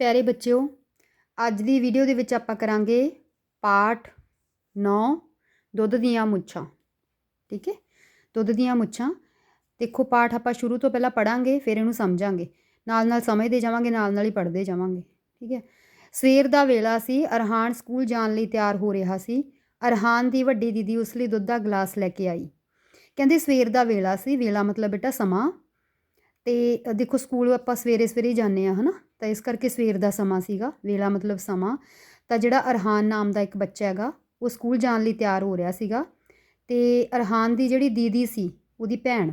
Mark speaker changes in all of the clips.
Speaker 1: ਪਿਆਰੇ ਬੱਚਿਓ, ਅੱਜ ਦੀ ਵੀਡੀਓ ਦੇ ਵਿੱਚ ਆਪਾਂ ਕਰਾਂਗੇ ਪਾਠ 9 ਦੁੱਧ ਦੀਆਂ ਮੁੱਛਾਂ, ਠੀਕ ਹੈ? ਦੁੱਧ ਦੀਆਂ ਮੁੱਛਾਂ, ਦੇਖੋ ਪਾਠ ਆਪਾਂ ਸ਼ੁਰੂ ਤੋਂ ਪਹਿਲਾਂ ਪੜਾਂਗੇ ਫਿਰ ਇਹਨੂੰ ਸਮਝਾਂਗੇ। ਨਾਲ ਨਾਲ ਸਮਝਦੇ ਜਾਵਾਂਗੇ ਨਾਲ ਨਾਲ ਹੀ ਪੜ੍ਹਦੇ ਜਾਵਾਂਗੇ, ਠੀਕ ਹੈ? ਸਵੇਰ ਦਾ ਵੇਲਾ ਸੀ, ਅਰਹਾਨ ਸਕੂਲ ਜਾਣ ਲਈ ਤਿਆਰ ਹੋ ਰਿਹਾ ਸੀ। ਅਰਹਾਨ ਦੀ ਵੱਡੀ ਦੀਦੀ ਉਸ ਲਈ ਦੁੱਧ ਦਾ ਗਲਾਸ ਲੈ ਕੇ ਆਈ। ਕਹਿੰਦੇ ਸਵੇਰ ਦਾ ਵੇਲਾ ਸੀ, ਵੇਲਾ ਮਤਲਬ ਬੇਟਾ ਸਮਾਂ। ਤੇ ਦੇਖੋ ਸਕੂਲ ਆਪਾਂ ਸਵੇਰੇ ਸਵੇਰੇ ਹੀ ਜਾਂਦੇ ਆ ਹਨਾ? ਤਾਂ ਇਸ ਕਰਕੇ ਸਵੇਰ ਦਾ ਸਮਾਂ ਸੀਗਾ, ਵੇਲਾ ਮਤਲਬ ਸਮਾਂ। ਤਾਂ ਜਿਹੜਾ ਅਰਹਾਨ ਨਾਮ ਦਾ ਇੱਕ ਬੱਚਾ ਹੈਗਾ, ਉਹ ਸਕੂਲ ਜਾਣ ਲਈ ਤਿਆਰ ਹੋ ਰਿਹਾ ਸੀਗਾ। ਤੇ ਅਰਹਾਨ ਦੀ ਜਿਹੜੀ ਦੀਦੀ ਸੀ, ਉਹਦੀ ਭੈਣ,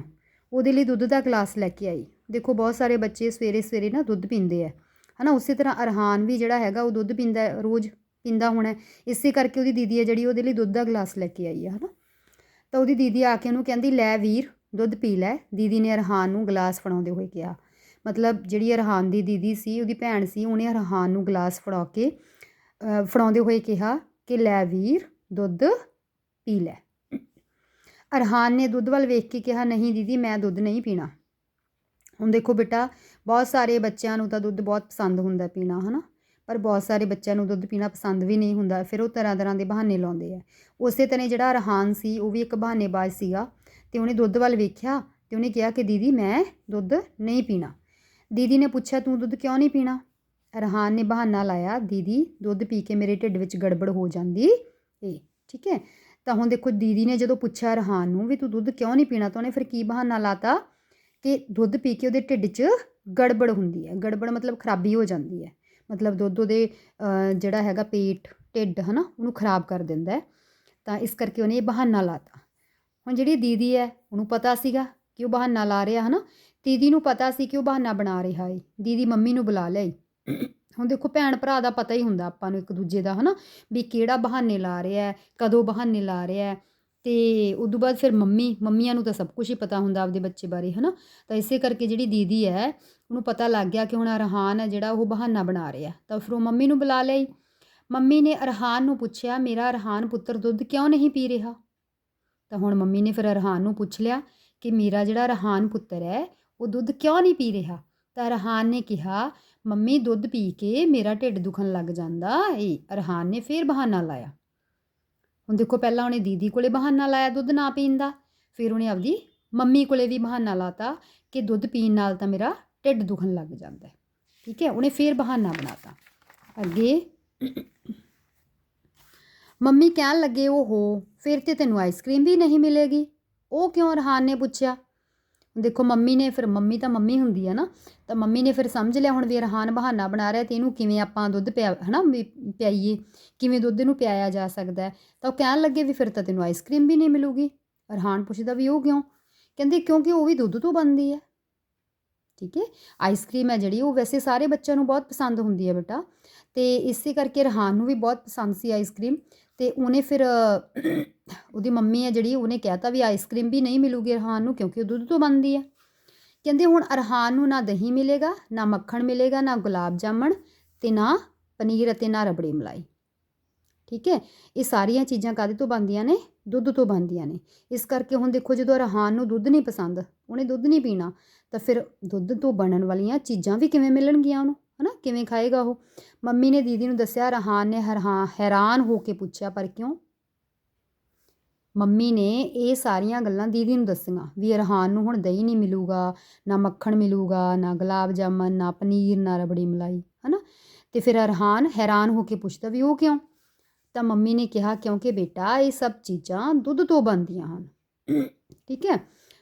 Speaker 1: ਉਹਦੇ ਲਈ ਦੁੱਧ ਦਾ ਗਲਾਸ ਲੈ ਕੇ ਆਈ। ਦੇਖੋ, ਬਹੁਤ ਸਾਰੇ ਬੱਚੇ ਸਵੇਰੇ ਸਵੇਰੇ ਨਾ ਦੁੱਧ ਪੀਂਦੇ ਆ। ਹਨਾ, ਉਸੇ ਤਰ੍ਹਾਂ ਅਰਹਾਨ ਵੀ ਜਿਹੜਾ ਹੈਗਾ, ਉਹ ਦੁੱਧ ਪੀਂਦਾ ਰੋਜ਼ ਪੀਂਦਾ ਹੋਣਾ ਹੈ। ਇਸੇ ਕਰਕੇ ਉਹਦੀ ਦੀਦੀ ਹੈ ਜਿਹੜੀ, ਉਹਦੇ ਲਈ ਦੁੱਧ ਦਾ ਗਲਾਸ ਲੈ ਕੇ ਆਈ ਹੈ, ਹਨਾ। ਤਾਂ ਉਹਦੀ ਦੀਦੀ ਆ ਕੇ ਉਹਨੂੰ ਕਹਿੰਦੀ, ਲੈ ਵੀਰ, ਦੁੱਧ ਪੀ ਲੈ। ਦੀਦੀ ਨੇ ਅਰਹਾਨ ਨੂੰ ਗਲਾਸ ਫੜਾਉਂਦੇ ਹੋਏ ਕਿਹਾ। ਮਤਲਬ ਜਿਹੜੀ ਅਰਹਾਨ ਦੀ ਦੀਦੀ ਸੀ, ਉਹਦੀ ਭੈਣ ਸੀ, ਉਹਨੇ ਅਰਹਾਨ ਨੂੰ ਗਲਾਸ ਫੜਾ ਕੇ ਫੜਾਉਂਦੇ ਹੋਏ ਕਿਹਾ ਕਿ ਲੈ ਵੀਰ, ਦੁੱਧ ਪੀ ਲੈ। ਅਰਹਾਨ ਨੇ ਦੁੱਧ ਵੱਲ ਵੇਖ ਕੇ ਕਿਹਾ, ਨਹੀਂ ਦੀਦੀ, ਮੈਂ ਦੁੱਧ ਨਹੀਂ ਪੀਣਾ। ਹੁਣ ਦੇਖੋ ਬੇਟਾ, ਬਹੁਤ ਸਾਰੇ ਬੱਚਿਆਂ ਨੂੰ ਤਾਂ ਦੁੱਧ ਬਹੁਤ ਪਸੰਦ ਹੁੰਦਾ ਪੀਣਾ, ਹਨਾ? ਪਰ ਬਹੁਤ ਸਾਰੇ ਬੱਚਿਆਂ ਨੂੰ ਦੁੱਧ ਪੀਣਾ ਪਸੰਦ ਵੀ ਨਹੀਂ ਹੁੰਦਾ, ਫਿਰ ਉਹ ਤਰ੍ਹਾਂ ਤਰ੍ਹਾਂ ਦੇ ਬਹਾਨੇ ਲਾਉਂਦੇ ਆ। ਉਸੇ ਤਰ੍ਹਾਂ ਜਿਹੜਾ ਅਰਹਾਨ ਸੀ, ਉਹ ਵੀ ਇੱਕ ਬਹਾਨੇਬਾਜ਼ ਸੀਗਾ ਤੇ ਉਹਨੇ ਦੁੱਧ ਵੱਲ ਵੇਖਿਆ ਤੇ ਉਹਨੇ ਕਿਹਾ ਕਿ ਦੀਦੀ, ਮੈਂ ਦੁੱਧ ਨਹੀਂ ਪੀਣਾ। ਦੀਦੀ ਨੇ ਪੁੱਛਿਆ, ਤੂੰ ਦੁੱਧ ਕਿਉਂ ਨਹੀਂ ਪੀਣਾ? ਰਹਾਨ ਨੇ ਬਹਾਨਾ ਲਾਇਆ, ਦੀਦੀ, ਦੁੱਧ ਪੀ ਕੇ ਮੇਰੇ ਢਿੱਡ ਵਿੱਚ ਗੜਬੜ ਹੋ ਜਾਂਦੀ ਏ। ਠੀਕ ਹੈ? ਤਾਂ ਹੁਣ ਦੇਖੋ, ਦੀਦੀ ਨੇ ਜਦੋਂ ਪੁੱਛਿਆ ਰਹਾਨ ਨੂੰ ਵੀ ਤੂੰ ਦੁੱਧ ਕਿਉਂ ਨਹੀਂ ਪੀਣਾ, ਤਾਂ ਉਹਨੇ ਫਿਰ ਕੀ ਬਹਾਨਾ ਲਾਤਾ? ਕਿ ਦੁੱਧ ਪੀ ਕੇ ਉਹਦੇ ਢਿੱਡ 'ਚ ਗੜਬੜ ਹੁੰਦੀ ਹੈ। ਗੜਬੜ ਮਤਲਬ ਖਰਾਬੀ ਹੋ ਜਾਂਦੀ ਹੈ। ਮਤਲਬ ਦੁੱਧ ਉਹਦੇ ਜਿਹੜਾ ਹੈਗਾ ਪੇਟ, ਢਿੱਡ, ਹਨਾ, ਉਹਨੂੰ ਖਰਾਬ ਕਰ ਦਿੰਦਾ ਹੈ। ਤਾਂ ਇਸ ਕਰਕੇ ਉਹਨੇ ਇਹ ਬਹਾਨਾ ਲਾਤਾ। ਹੁਣ ਜਿਹੜੀ ਦੀਦੀ ਹੈ, ਉਹਨੂੰ ਪਤਾ ਸੀਗਾ ਕਿ ਉਹ ਬਹਾਨਾ ਲਾ ਰਿਹਾ, ਹਨਾ ਦੀਦੀ ਨੂੰ ਪਤਾ ਸੀ ਕਿ ਉਹ ਬਹਾਨਾ ਬਣਾ ਰਿਹਾ ਏ। ਦੀਦੀ ਮੰਮੀ ਨੂੰ ਬੁਲਾ ਲਈ ਹੁਣ ਦੇਖੋ ਭੈਣ ਭਰਾ ਦਾ ਪਤਾ ਹੀ ਹੁੰਦਾ ਆਪਾਂ ਨੂੰ ਇੱਕ ਦੂਜੇ ਦਾ, ਹਨਾ? ਵੀ ਕਿਹੜਾ ਬਹਾਨੇ ਲਾ ਰਿਹਾ ਹੈ, ਕਦੋਂ ਬਹਾਨੇ ਲਾ ਰਿਹਾ ਹੈ। ਤੇ ਉਦੋਂ ਬਾਅਦ ਫਿਰ ਮੰਮੀ, ਮੰਮੀਆਂ ਨੂੰ ਤਾਂ ਸਭ ਕੁਝ ਹੀ ਪਤਾ ਹੁੰਦਾ ਆਪਦੇ ਬੱਚੇ ਬਾਰੇ, ਹਨਾ? ਤਾਂ ਇਸੇ ਕਰਕੇ ਜਿਹੜੀ ਦੀਦੀ ਹੈ, ਉਹਨੂੰ ਪਤਾ ਲੱਗ ਗਿਆ ਕਿ ਹੁਣ ਅਰਹਾਨ ਹੈ ਜਿਹੜਾ ਉਹ ਬਹਾਨਾ ਬਣਾ ਰਿਹਾ ਤਾਂ ਫਿਰ ਉਹ ਮੰਮੀ ਨੂੰ ਬੁਲਾ ਲਈ ਮੰਮੀ ਨੇ ਅਰਹਾਨ ਨੂੰ ਪੁੱਛਿਆ, ਮੇਰਾ ਅਰਹਾਨ ਪੁੱਤਰ ਦੁੱਧ ਕਿਉਂ ਨਹੀਂ ਪੀ ਰਿਹਾ? ਤਾਂ ਹੁਣ ਮੰਮੀ ਨੇ ਫਿਰ ਅਰਹਾਨ ਨੂੰ ਪੁੱਛ ਲਿਆ ਕਿ ਮੇਰਾ ਜਿਹੜਾ ਅਰਹਾਨ ਪੁੱਤਰ ਹੈ ਉਹ ਦੁੱਧ ਕਿਉਂ ਨਹੀਂ ਪੀ ਰਿਹਾ? ਤਾਂ ਅਰਹਾਨ ਨੇ ਕਿਹਾ, ਮੰਮੀ, ਦੁੱਧ ਪੀ ਕੇ ਮੇਰਾ ਢਿੱਡ ਦੁਖਣ ਲੱਗ ਜਾਂਦਾ ਏ। ਅਰਹਾਨ ਨੇ ਫੇਰ ਬਹਾਨਾ ਲਾਇਆ। ਹੁਣ ਦੇਖੋ, ਪਹਿਲਾਂ ਉਹਨੇ ਦੀਦੀ ਕੋਲੇ ਬਹਾਨਾ ਲਾਇਆ ਦੁੱਧ ਨਾ ਪੀਣ ਦਾ। ਫਿਰ ਉਹਨੇ ਆਪਦੀ ਮੰਮੀ ਕੋਲੇ ਵੀ ਬਹਾਨਾ ਲਾਤਾ ਕਿ ਦੁੱਧ ਪੀਣ ਨਾਲ ਤਾਂ ਮੇਰਾ ਢਿੱਡ ਦੁਖਣ ਲੱਗ ਜਾਂਦਾ ਹੈ ਠੀਕ ਹੈ? ਉਹਨੇ ਫੇਰ ਬਹਾਨਾ ਬਣਾਤਾ। ਅੱਗੇ ਮੰਮੀ ਕਹਿਣ ਲੱਗੇ ਉਹ ਹੋ ਫਿਰ ਤੇ ਤੈਨੂੰ ਆਈਸਕ੍ਰੀਮ ਵੀ ਨਹੀਂ ਮਿਲੇਗੀ? ਉਹ ਕਿਉਂ? ਰਹਾਨ ਨੇ ਪੁੱਛਿਆ। ਦੇਖੋ ਮੰਮੀ ਨੇ ਫਿਰ, ਮੰਮੀ ਤਾਂ ਮੰਮੀ ਹੁੰਦੀ ਹੈ ਨਾ, ਤਾਂ ਮੰਮੀ ਨੇ ਫਿਰ ਸਮਝ ਲਿਆ ਹੁਣ ਵੀ ਰਹਾਨ ਬਹਾਨਾ ਬਣਾ ਰਿਹਾ ਤੇ ਇਹਨੂੰ ਕਿਵੇਂ ਆਪਾਂ ਦੁੱਧ ਪਿਆ, ਹਨਾ, ਵੀ ਪਿਆਈਏ, ਕਿਵੇਂ ਦੁੱਧ ਨੂੰ ਪਿਆਇਆ ਜਾ ਸਕਦਾ ਤਾਂ ਉਹ ਕਹਿਣ ਲੱਗੇ ਵੀ ਫਿਰ ਤਾਂ ਤੈਨੂੰ ਆਈਸਕ੍ਰੀਮ ਵੀ ਨਹੀਂ ਮਿਲੂਗੀ। ਰਹਾਨ ਪੁੱਛਦਾ ਵੀ ਉਹ ਕਿਉਂ? ਕਹਿੰਦੇ ਕਿਉਂਕਿ ਉਹ ਵੀ ਦੁੱਧ ਤੋਂ ਬਣਦੀ ਹੈ। ਠੀਕ ਹੈ? ਆਈਸਕ੍ਰੀਮ ਹੈ ਜਿਹੜੀ, ਉਹ ਵੈਸੇ ਸਾਰੇ ਬੱਚਿਆਂ ਨੂੰ ਬਹੁਤ ਪਸੰਦ ਹੁੰਦੀ ਹੈ ਬੇਟਾ। ਅਤੇ ਇਸੇ ਕਰਕੇ ਰਹਾਨ ਨੂੰ ਵੀ ਬਹੁਤ ਪਸੰਦ ਸੀ ਆਈਸਕ੍ਰੀਮ ਅਤੇ ਉਹਨੇ ਫਿਰ ਉਹਦੀ ਮੰਮੀ ਹੈ ਜਿਹੜੀ, ਉਹਨੇ ਕਹਿਤਾ ਵੀ ਆਈਸਕ੍ਰੀਮ ਵੀ ਨਹੀਂ ਮਿਲੂਗੀ ਰਹਾਨ ਨੂੰ ਕਿਉਂਕਿ ਉਹ ਦੁੱਧ ਤੋਂ ਬਣਦੀ ਹੈ। ਕਹਿੰਦੇ ਹੁਣ ਅਰਹਾਨ ਨੂੰ ਨਾ ਦਹੀਂ ਮਿਲੇਗਾ, ਨਾ ਮੱਖਣ ਮਿਲੇਗਾ, ਨਾ ਗੁਲਾਬ ਜਾਮਣ ਤੇ ਨਾ ਪਨੀਰ ਅਤੇ ਨਾ ਰਬੜੀ ਮਲਾਈ। ਠੀਕ ਹੈ? ਇਹ ਸਾਰੀਆਂ ਚੀਜ਼ਾਂ ਕਾਦੇ ਤੋਂ ਬਣਦੀਆਂ ਨੇ? ਦੁੱਧ ਤੋਂ ਬਣਦੀਆਂ ਨੇ। ਇਸ ਕਰਕੇ ਹੁਣ ਦੇਖੋ ਜਦੋਂ ਅਰਹਾਨ ਨੂੰ ਦੁੱਧ ਨਹੀਂ ਪਸੰਦ, ਉਹਨੇ ਦੁੱਧ ਨਹੀਂ ਪੀਣਾ, ਤਾਂ ਫਿਰ ਦੁੱਧ ਤੋਂ ਬਣਨ ਵਾਲੀਆਂ ਚੀਜ਼ਾਂ ਵੀ ਕਿਵੇਂ ਮਿਲਣਗੀਆਂ ਉਹਨੂੰ? ਹਨਾ ਕਿਵੇਂ ਖਾਏਗਾ ਉਹ? ਮੰਮੀ ਨੇ ਦੀਦੀ ਨੂੰ ਦੱਸਿਆ ਰਹਾਨ ਨੇ ਹਰਹਾ ਹੈਰਾਨ ਹੋ ਕੇ ਪੁੱਛਿਆ ਪਰ ਕਿਉਂ? ਮੰਮੀ ਨੇ ਇਹ ਸਾਰੀਆਂ ਗੱਲਾਂ ਦੀਦੀ ਨੂੰ ਦੱਸੀਆਂ ਵੀ ਰਹਾਨ ਨੂੰ ਹੁਣ ਦਹੀਂ ਨਹੀਂ ਮਿਲੂਗਾ ਨਾ ਮੱਖਣ ਮਿਲੂਗਾ ਨਾ ਗੁਲਾਬ ਜਾਮਨ ਨਾ ਪਨੀਰ ਨਾ ਰਬੜੀ ਮਲਾਈ ਹਨਾ? ਤੇ ਫਿਰ ਰਹਾਨ ਹੈਰਾਨ ਹੋ ਕੇ ਪੁੱਛਦਾ ਵੀ ਉਹ ਕਿਉਂ? ਤਾਂ ਮੰਮੀ ਨੇ ਕਿਹਾ ਕਿਉਂਕਿ ਬੇਟਾ ਇਹ ਸਭ ਚੀਜ਼ਾਂ ਦੁੱਧ ਤੋਂ ਬਣਦੀਆਂ ਹਨ। ਠੀਕ ਹੈ?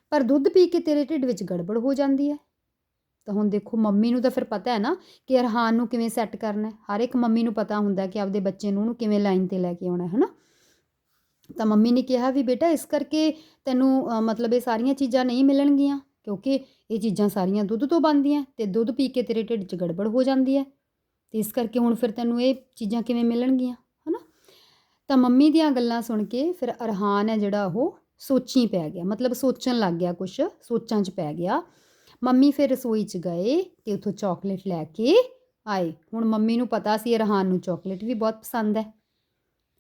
Speaker 1: ਪਰ ਦੁੱਧ ਪੀ ਕੇ ਤੇਰੇ ਢਿੱਡ ਵਿੱਚ ਗੜਬੜ ਹੋ ਜਾਂਦੀ ਹੈ। ਤਾਂ ਹੁਣ ਦੇਖੋ ਮੰਮੀ ਨੂੰ ਤਾਂ ਫਿਰ ਪਤਾ ਹੈ ਨਾ ਕਿ ਅਰਹਾਨ ਨੂੰ ਕਿਵੇਂ ਸੈੱਟ ਕਰਨਾ ਹਰ ਇੱਕ ਮੰਮੀ ਨੂੰ ਪਤਾ ਹੁੰਦਾ ਕਿ ਆਪਦੇ ਬੱਚੇ ਨੂੰ ਉਹਨੂੰ ਕਿਵੇਂ ਲਾਈਨ ਤੇ ਲੈ ਕੇ ਆਉਣਾ ਹੈ ਨਾ ਤਾਂ ਮੰਮੀ ਨੇ ਕਿਹਾ ਵੀ ਬੇਟਾ ਇਸ ਕਰਕੇ ਤੈਨੂੰ ਮਤਲਬ ਇਹ ਸਾਰੀਆਂ ਚੀਜ਼ਾਂ ਨਹੀਂ ਮਿਲਣਗੀਆਂ, ਕਿਉਂਕਿ ਇਹ ਚੀਜ਼ਾਂ ਸਾਰੀਆਂ ਦੁੱਧ ਤੋਂ ਬਣਦੀਆਂ ਤੇ ਦੁੱਧ ਪੀ ਕੇ ਤੇਰੇ ਢਿੱਡ 'ਚ ਗੜਬੜ ਹੋ ਜਾਂਦੀ ਹੈ। ਤੇ ਇਸ ਕਰਕੇ ਹੁਣ ਫਿਰ ਤੈਨੂੰ ਇਹ ਚੀਜ਼ਾਂ ਕਿਵੇਂ ਮਿਲਣਗੀਆਂ, ਹਨਾ? ਤਾਂ ਮੰਮੀ ਦੀਆਂ ਗੱਲਾਂ ਸੁਣ ਕੇ ਫਿਰ ਅਰਹਾਨ ਹੈ ਜਿਹੜਾ ਉਹ ਸੋਚੀ ਪੈ ਗਿਆ, ਮਤਲਬ ਸੋਚਣ ਲੱਗ ਗਿਆ ਕੁਛ, ਸੋਚਾਂ 'ਚ ਪੈ ਗਿਆ ਮੰਮੀ ਫਿਰ ਰਸੋਈ 'ਚ ਗਏ ਤੇ ਉੱਥੋਂ ਚਾਕਲੇਟ ਲੈ ਕੇ ਆਏ। ਹੁਣ ਮੰਮੀ ਨੂੰ ਪਤਾ ਸੀ ਰਹਾਨ ਨੂੰ ਚਾਕਲੇਟ ਵੀ ਬਹੁਤ ਪਸੰਦ ਹੈ,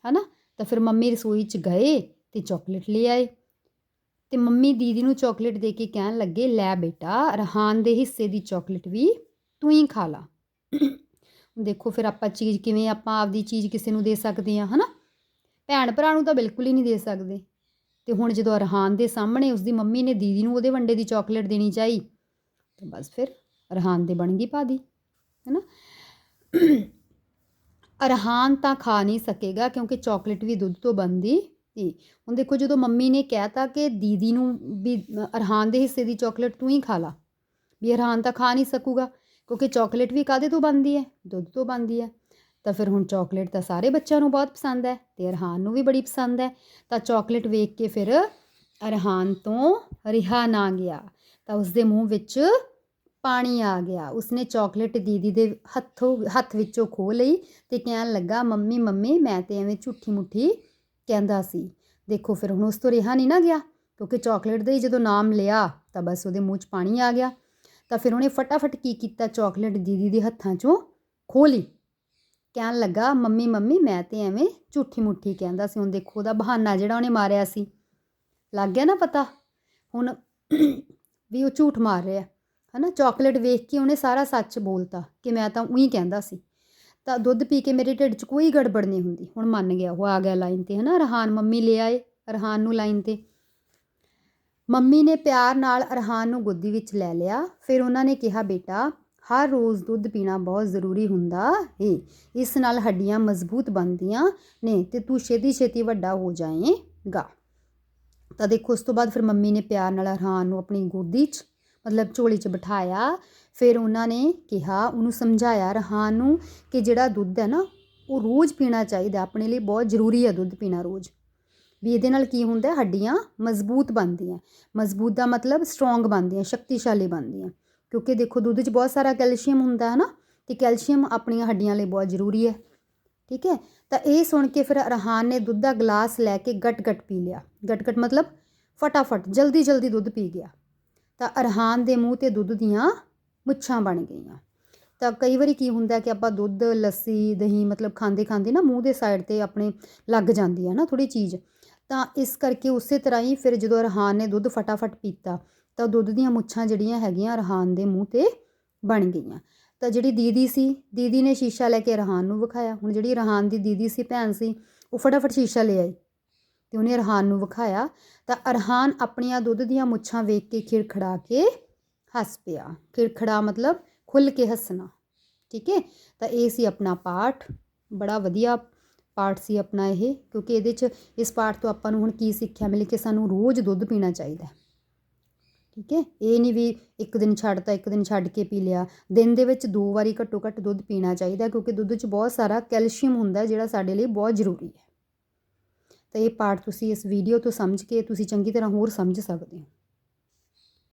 Speaker 1: ਹਨਾ? ਤਾਂ ਫਿਰ ਮੰਮੀ ਰਸੋਈ 'ਚ ਗਏ ਤੇ ਚਾਕਲੇਟ ਲੈ ਆਏ। ਤੇ ਮੰਮੀ ਦੀਦੀ ਨੂੰ ਚਾਕਲੇਟ ਦੇ ਕੇ ਕਹਿਣ ਲੱਗੇ, ਲੈ ਬੇਟਾ, ਰਹਾਨ ਦੇ ਹਿੱਸੇ ਦੀ ਚਾਕਲੇਟ ਵੀ ਤੂੰ ਹੀ ਖਾ ਲਾ। ਦੇਖੋ ਫਿਰ ਆਪਾਂ ਚੀਜ਼ ਕਿਵੇਂ ਆਪਾਂ ਆਪਦੀ ਚੀਜ਼ ਕਿਸੇ ਨੂੰ ਦੇ ਸਕਦੇ ਆ ਹਨਾ? ਭੈਣ ਭਰਾ ਨੂੰ ਤਾਂ ਬਿਲਕੁਲ ਹੀ ਨਹੀਂ ਦੇ ਸਕਦੇ। ਤੇ ਹੁਣ ਜਦੋਂ ਅਰਹਾਨ ਦੇ ਸਾਹਮਣੇ ਉਸਦੀ ਮੰਮੀ ਨੇ ਦੀਦੀ ਨੂੰ ਉਹਦੇ ਵੰਡੇ ਦੀ ਚਾਕਲੇਟ ਦੇਣੀ ਚਾਹੀ ਤਾਂ ਬਸ ਫਿਰ ਅਰਹਾਨ ਦੀ ਬਣ ਗਈ ਭਾਦੀ, ਹੈਨਾ? ਅਰਹਾਨ ਤਾਂ ਖਾ ਨਹੀਂ ਸਕੇਗਾ ਕਿਉਂਕਿ ਚਾਕਲੇਟ ਵੀ ਦੁੱਧ ਤੋਂ ਬਣਦੀ ਸੀ। ਹੁਣ ਦੇਖੋ ਜਦੋਂ ਮੰਮੀ ਨੇ ਕਹਿਤਾ ਕਿ ਦੀਦੀ ਨੂੰ ਵੀ ਅਰਹਾਨ ਦੇ ਹਿੱਸੇ ਦੀ ਚਾਕਲੇਟ ਤੂੰ ਹੀ ਖਾ ਲਾ, ਵੀ ਅਰਹਾਨ ਤਾਂ ਖਾ ਨਹੀਂ ਸਕੂਗਾ ਕਿਉਂਕਿ ਚਾਕਲੇਟ ਵੀ ਕਾਦੇ ਤੋਂ ਬਣਦੀ ਹੈ? ਦੁੱਧ ਤੋਂ ਬਣਦੀ ਹੈ। ਤਾਂ ਫਿਰ ਹੁਣ ਚਾਕਲੇਟ ਤਾਂ ਸਾਰੇ ਬੱਚਿਆਂ ਨੂੰ ਬਹੁਤ ਪਸੰਦ ਹੈ ਤੇ ਅਰਹਾਨ ਨੂੰ ਵੀ ਬੜੀ ਪਸੰਦ ਹੈ। ਤਾਂ ਚਾਕਲੇਟ ਵੇਖ ਕੇ ਫਿਰ ਅਰਹਾਨ ਤੋਂ ਰਿਹਾ ਨਾ ਗਿਆ। ਤਾਂ ਉਸਦੇ ਮੂੰਹ ਵਿੱਚ ਪਾਣੀ ਆ ਗਿਆ। ਉਸਨੇ ਚਾਕਲੇਟ ਦੀਦੀ ਦੇ ਹੱਥੋਂ, ਹੱਥ ਵਿੱਚੋਂ ਖੋਹ ਲਈ ਤੇ ਕਹਿਣ ਲੱਗਾ, ਮੰਮੀ ਮੰਮੀ, ਮੈਂ ਤੇ ਐਵੇਂ ਝੂਠੀ ਮੁੱਠੀ ਕਹਿੰਦਾ ਸੀ। ਦੇਖੋ ਫਿਰ ਹੁਣ ਉਸ ਤੋਂ ਰਿਹਾ ਨਹੀਂ ਨਾ ਗਿਆ, ਕਿਉਂਕਿ ਚਾਕਲੇਟ ਦਾ ਹੀ ਜਦੋਂ ਨਾਮ ਲਿਆ, ਤਾਂ ਬਸ ਉਹਦੇ ਮੂੰਹ 'ਚ ਪਾਣੀ ਆ ਗਿਆ। ਤਾਂ ਫਿਰ ਉਹਨੇ ਫਟਾਫਟ ਕੀ ਕੀਤਾ? ਚਾਕਲੇਟ ਦੀਦੀ ਦੇ ਹੱਥਾਂ 'ਚੋਂ ਖੋਹ ਲਈ। ਕਹਿਣ ਲੱਗਾ, ਮੰਮੀ ਮੰਮੀ, ਮੈਂ ਤੇ ਐਵੇਂ ਝੂਠੀ ਮੁੱਠੀ ਕਹਿੰਦਾ ਸੀ। ਹੁਣ ਦੇਖੋ ਉਹਦਾ ਬਹਾਨਾ ਜਿਹੜਾ ਉਹਨੇ ਮਾਰਿਆ ਸੀ। ਲੱਗ ਗਿਆ ਨਾ ਪਤਾ? ਹੁਣ ਵੀ ਉਹ ਝੂਠ ਮਾਰ ਰਿਹਾ। ਹਨਾ ਚਾਕਲੇਟ ਵੇਖ ਕੇ ਉਹਨੇ ਸਾਰਾ ਸੱਚ ਬੋਲਤਾ ਕਿ ਮੈਂ ਤਾਂ ਉਹੀ ਕਹਿੰਦਾ ਸੀ। ਤਾਂ ਦੁੱਧ ਪੀ ਕੇ ਮੇਰੇ ਢਿੱਡ 'ਚ ਕੋਈ ਗੜਬੜ ਨਹੀਂ ਹੁੰਦੀ। ਹੁਣ ਮੰਨ ਗਿਆ ਉਹ ਆ ਗਿਆ ਲਾਈਨ ਤੇ, ਹਨਾ ਰਹਾਨ ਮੰਮੀ ਲੈ ਆਏ ਰਹਾਨ ਨੂੰ ਲਾਈਨ ਤੇ। ਮੰਮੀ ਨੇ ਪਿਆਰ ਨਾਲ ਅਰਹਾਨ ਨੂੰ ਗੋਦੀ ਵਿੱਚ ਲੈ ਲਿਆ। ਫਿਰ ਉਹਨਾਂ ਨੇ ਕਿਹਾ, ਬੇਟਾ, ਹਰ ਰੋਜ਼ ਦੁੱਧ ਪੀਣਾ ਬਹੁਤ ਜ਼ਰੂਰੀ ਹੁੰਦਾ ਏ। ਇਸ ਨਾਲ ਹੱਡੀਆਂ ਮਜ਼ਬੂਤ ਬਣਦੀਆਂ ਨੇ ਤੇ ਤੂੰ ਛੇਤੀ ਛੇਤੀ ਵੱਡਾ ਹੋ ਜਾਏਗਾ। ਤਾਂ ਦੇਖੋ, ਉਸ ਤੋਂ ਬਾਅਦ ਫਿਰ ਮੰਮੀ ਨੇ ਪਿਆਰ ਨਾਲ ਅਰਹਾਨ ਨੂੰ ਆਪਣੀ ਗੋਦੀ 'ਚ ਮਤਲਬ ਝੋਲੀ 'ਚ ਬਿਠਾਇਆ। ਫਿਰ ਉਹਨਾਂ ਨੇ ਕਿਹਾ, ਉਹਨੂੰ ਸਮਝਾਇਆ ਰਹਾਨ ਨੂੰ ਕਿ ਜਿਹੜਾ ਦੁੱਧ ਹੈ ਨਾ, ਉਹ ਰੋਜ਼ ਪੀਣਾ ਚਾਹੀਦਾ ਆਪਣੇ ਲਈ ਬਹੁਤ ਜ਼ਰੂਰੀ ਹੈ ਦੁੱਧ ਪੀਣਾ ਰੋਜ਼। ਵੀ ਇਹਦੇ ਨਾਲ ਕੀ ਹੁੰਦਾ ਹੱਡੀਆਂ ਮਜ਼ਬੂਤ ਬਣਦੀਆਂ ਮਜ਼ਬੂਤ ਦਾ ਮਤਲਬ ਸਟਰੋਂਗ ਬਣਦੀਆਂ, ਸ਼ਕਤੀਸ਼ਾਲੀ ਬਣਦੀਆਂ ਕਿਉਂਕਿ ਦੇਖੋ, ਦੁੱਧ 'ਚ ਬਹੁਤ ਸਾਰਾ ਕੈਲਸ਼ੀਅਮ ਹੁੰਦਾ ਹੈ ਨਾ, ਤੇ ਕੈਲਸ਼ੀਅਮ ਆਪਣੀਆਂ ਹੱਡੀਆਂ ਲਈ ਬਹੁਤ ਜ਼ਰੂਰੀ ਹੈ। ਠੀਕ ਹੈ? ਤਾਂ ਇਹ ਸੁਣ ਕੇ ਫਿਰ ਰਹਾਨ ਨੇ ਦੁੱਧ ਦਾ ਗਲਾਸ ਲੈ ਕੇ ਗਟ-ਗਟ ਪੀ ਲਿਆ। ਗਟ-ਗਟ ਮਤਲਬ ਫਟਾਫਟ, ਜਲਦੀ ਜਲਦੀ ਦੁੱਧ ਪੀ ਗਿਆ। ਤਾਂ ਅਰਹਾਨ ਦੇ ਮੂੰਹ ਤੇ ਦੁੱਧ ਦੀਆਂ ਮੁੱਛਾਂ ਬਣ ਗਈਆਂ। ਤਾਂ ਕਈ ਵਾਰੀ ਕੀ ਹੁੰਦਾ ਕਿ ਆਪਾਂ ਦੁੱਧ, ਲੱਸੀ, ਦਹੀਂ ਮਤਲਬ ਖਾਂਦੇ ਖਾਂਦੇ ਨਾ ਮੂੰਹ ਦੇ ਸਾਈਡ ਤੇ ਆਪਣੇ ਲੱਗ ਜਾਂਦੀ ਹੈ ਨਾ ਥੋੜੀ ਚੀਜ਼। ਤਾਂ ਇਸ ਕਰਕੇ ਉਸੇ ਤਰ੍ਹਾਂ ਹੀ ਫਿਰ ਜਦੋਂ ਅਰਹਾਨ ਨੇ ਦੁੱਧ ਫਟਾਫਟ ਪੀਤਾ, ਤਾਂ ਦੁੱਧ ਦੀਆਂ ਮੁੱਛਾਂ ਜਿਹੜੀਆਂ ਹੈਗੀਆਂ ਅਰਹਾਨ ਦੇ ਮੂੰਹ ਤੇ ਬਣ ਗਈਆਂ। ਤਾਂ ਜਿਹੜੀ ਦੀਦੀ ਸੀ, ਦੀਦੀ ਨੇ ਸ਼ੀਸ਼ਾ ਲੈ ਕੇ ਅਰਹਾਨ ਨੂੰ ਵਿਖਾਇਆ। ਹੁਣ ਜਿਹੜੀ ਅਰਹਾਨ ਦੀ ਦੀਦੀ ਸੀ, ਭੈਣ ਸੀ, ਉਹ ਫਟਾਫਟ ਸ਼ੀਸ਼ਾ ਲੈ ਆਈ। ਤੇ ਉਹਨੇ ਅਰਹਾਨ ਨੂੰ ਵਿਖਾਇਆ, ਤਾਂ ਅਰਹਾਨ ਆਪਣੀਆਂ ਦੁੱਧ ਦੀਆਂ ਮੁੱਛਾਂ ਵੇਖ ਕੇ ਖਿੜਖੜਾ ਕੇ ਹੱਸ ਪਿਆ। ਖਿੜਖੜਾ ਮਤਲਬ ਖੁੱਲ ਕੇ ਹੱਸਣਾ, ਠੀਕ ਹੈ? ਤਾਂ ਇਹ ਸੀ ਆਪਣਾ ਪਾਠ, ਬੜਾ ਵਧੀਆ ਪਾਠ ਸੀ ਆਪਣਾ ਇਹ, ਕਿਉਂਕਿ ਇਹਦੇ 'ਚ ਇਸ ਪਾਠ ਤੋਂ ਆਪਾਂ ਨੂੰ ਹੁਣ ਕੀ ਸਿੱਖਿਆ ਮਿਲੀ ਕਿ ਸਾਨੂੰ ਰੋਜ਼ ਦੁੱਧ ਪੀਣਾ ਚਾਹੀਦਾ ਹੈ। ਠੀਕ ਹੈ? ਇਹ ਨਹੀਂ ਵੀ ਇੱਕ ਦਿਨ ਛੱਡਤਾ ਇੱਕ ਦਿਨ ਛੱਡ ਕੇ ਪੀ ਲਿਆ। ਦਿਨ ਦੇ ਵਿੱਚ ਦੋ ਵਾਰੀ ਘੱਟੋ ਘੱਟ ਦੁੱਧ ਪੀਣਾ ਚਾਹੀਦਾ ਕਿਉਂਕਿ ਦੁੱਧ 'ਚ ਬਹੁਤ ਸਾਰਾ ਕੈਲਸ਼ੀਅਮ ਹੁੰਦਾ ਜਿਹੜਾ ਸਾਡੇ ਲਈ ਬਹੁਤ ਜ਼ਰੂਰੀ ਹੈ। ਤਾਂ ਇਹ ਪਾਠ ਤੁਸੀਂ ਇਸ ਵੀਡੀਓ ਤੋਂ ਸਮਝ ਕੇ ਤੁਸੀਂ ਚੰਗੀ ਤਰ੍ਹਾਂ ਹੋਰ ਸਮਝ ਸਕਦੇ ਹੋ।